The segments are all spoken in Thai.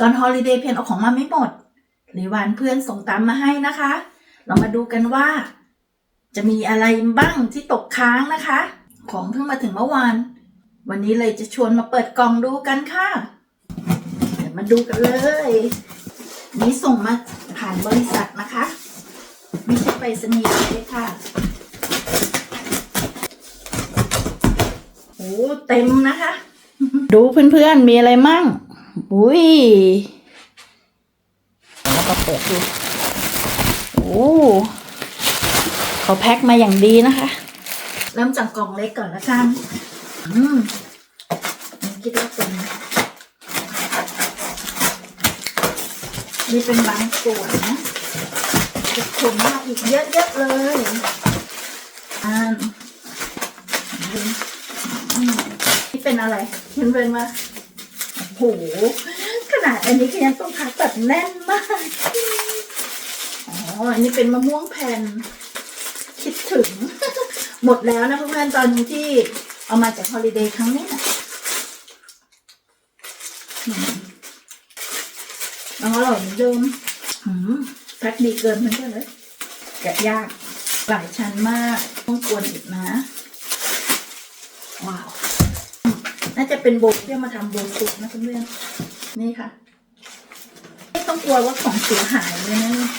ตอนฮอลิเดย์เพนเอาของมาไม่หมดหรือวานเพื่อนส่งตามมาให้นะคะ เรามาดูกันว่า จะมีอะไรบ้างที่ตกค้างนะคะ ของเพิ่งมาถึงเมื่อวาน วันนี้เลยจะชวนมาเปิดกล่องดูกันค่ะ เดี๋ยวมาดูกันเลย นี่ส่งมาผ่านบริษัทนะคะ ไม่ใช่ไปรษณีย์เลยค่ะโอ้เต็มนะคะ ดูเพื่อนๆมีอะไรมั่ง อุ้ยแล้วก็เปิดดู โอ้ เขาแพ็คมาอย่างดีนะคะ เริ่มจากกล่องเล็กก่อนละกันอืมนี่คิดว่าเป็นนี่เป็นบางส่วนนะจะขนมาอีกเยอะๆเลยอ่าอืมนี่เป็นอะไรเห็นเป็นมาโอ้โหขนาดอันนี้ก็ยังต้องพักตัดแน่นมาก อ๋อ อันนี้เป็นมะม่วงแผ่นคิดถึง หมดแล้วนะเพื่อนๆตอนที่เอามาจากฮอลิเดย์ครั้งนี้นะอืมอ๋อร่อยเหมือนเดิมอืมแพ็คดีเกินเพื่อนๆเลยแกะยากหลายชั้นมาก ต้องกวนอีกนะ ว้าว น่าจะเป็นโบที่อมาทำโบสุกนะเพื่อนๆนี่ค่ะ ไม่ต้องกลัวว่าของเสียหายเลยนะ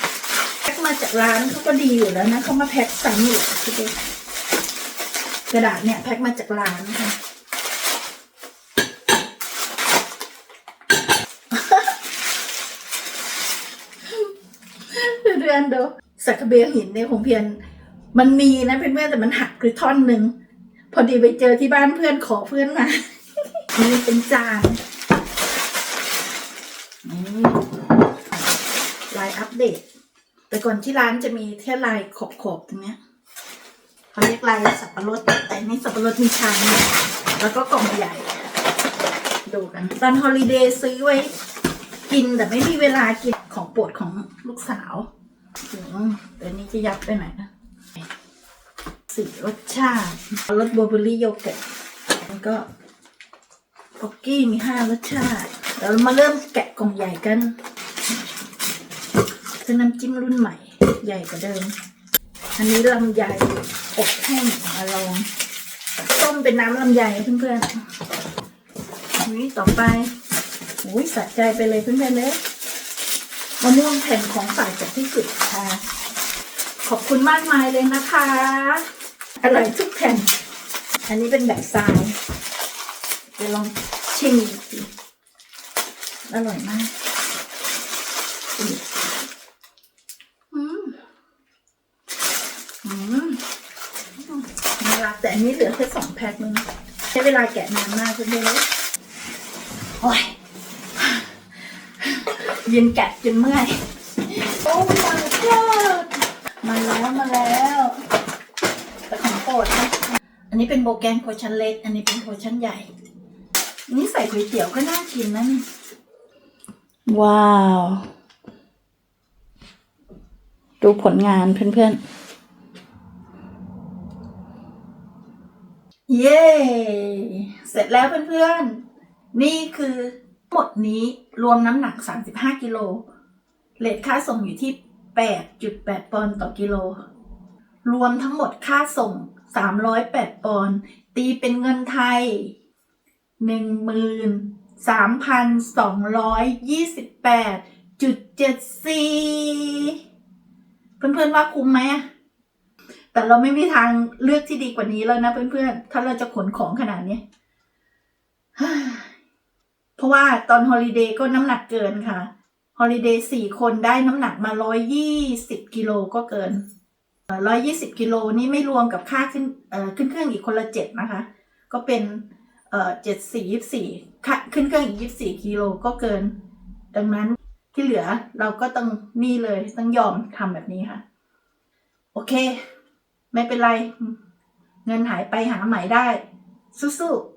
แพ็คมาจากร้านเขาก็ดีอยู่แล้วนะเขามาแพ็คซ้ำอยู่คิดดูกระดาษเนี่ยแพ็คมาจากร้านค่ะเรือนดูสักเบียหินเนี่ยของเพียนมันมีนะเพื่อนๆแต่มันหักคือท่อนหนึ่งพอดีไปเจอที่บ้านเพื่อนขอเพื่อนมา นี่เป็นจานนี่ลายอัปเดต แต่ก่อนที่ร้านจะมีแค่ลายขอบๆตรงเนี้ยเขาเรียกลายสับปะรดแต่นี่สับปะรดมีชั้นแล้วก็กล่องใหญ่ ดูกัน ตอนฮอลิเดย์ซื้อไว้ กินแต่ไม่มีเวลากินของโปรดของลูกสาวแต่นี้จะยับไปไหนนะสีรสชาติรสบลูเบอร์รี่โยเกิร์ตแล้วก็ ป๊อกกี้มีห้ารสชาติเรามาเริ่มแกะกล่องใหญ่กันคือน้ำจิ้มรุ่นใหม่ ใหญ่กว่าเดิม อันนี้ลำไยอบแห้งมาลองต้มเป็นน้ำลำไยเพื่อนๆอันนี้ต่อไปโอ้ยสะใจไปเลยเพื่อนๆเลยมะม่วงแผ่นของฝ่ายจากที่สุดค่ะ ขอบคุณมากมายเลยนะคะ อร่อยทุกแผ่น อันนี้เป็นแบบทราย ไปลองชิมดูสิอร่อยมากอืมอืมน่ารักแต่อันนี้เหลือแค่สองแพ็คนึงใช้เวลาแกะนานมากเพื่อนๆเลยโอ้ยยืนแกะจนเมื่อยโอ้ my god มาแล้วมาแล้วแต่ของโปรดนะอันนี้เป็นโบแกงโพชั่นเล็ก อันนี้เป็นโพชั่นใหญ่ นี่ใส่ก๋วยเตี๋ยวก็น่ากินนะนี่ว้าว ดูผลงานเพื่อนๆ เย้ เสร็จแล้วเพื่อนๆ นี่คือหมดนี้รวมน้ำหนัก 35 กิโล เลทค่าส่งอยู่ที่ 8.8 ปอนด์ต่อกิโล รวมทั้งหมดค่าส่ง 308 ปอนด์ ตีเป็นเงินไทย 13,228.74 เพื่อนๆว่าคุ้มไหมแต่เราไม่มีทางเลือกที่ดีกว่านี้แล้วนะเพื่อนๆ ถ้าเราจะขนของขนาดนี้ เพราะว่าตอนฮอลิเดย์ก็น้ำหนักเกินค่ะ ฮอลิเดย์สี่คนได้น้ำหนักมาร้อยยี่สิบกิโลก็เกินร้อยยี่สิบกิโลนี่ไม่รวมกับค่าขึ้นเอ่อขึ้นเครื่องอีกคนละเจ็ดนะคะ ก็เป็น เอ่อเจ็ดสี่ยี่สี่ขึ้นเครื่องอีกยี่สี่กิโลก็เกิน ดังนั้นที่เหลือเราก็ต้องนี่เลยต้องยอมทำแบบนี้ค่ะ โอเค ไม่เป็นไร เงินหายไปหาใหม่ได้สู้ๆ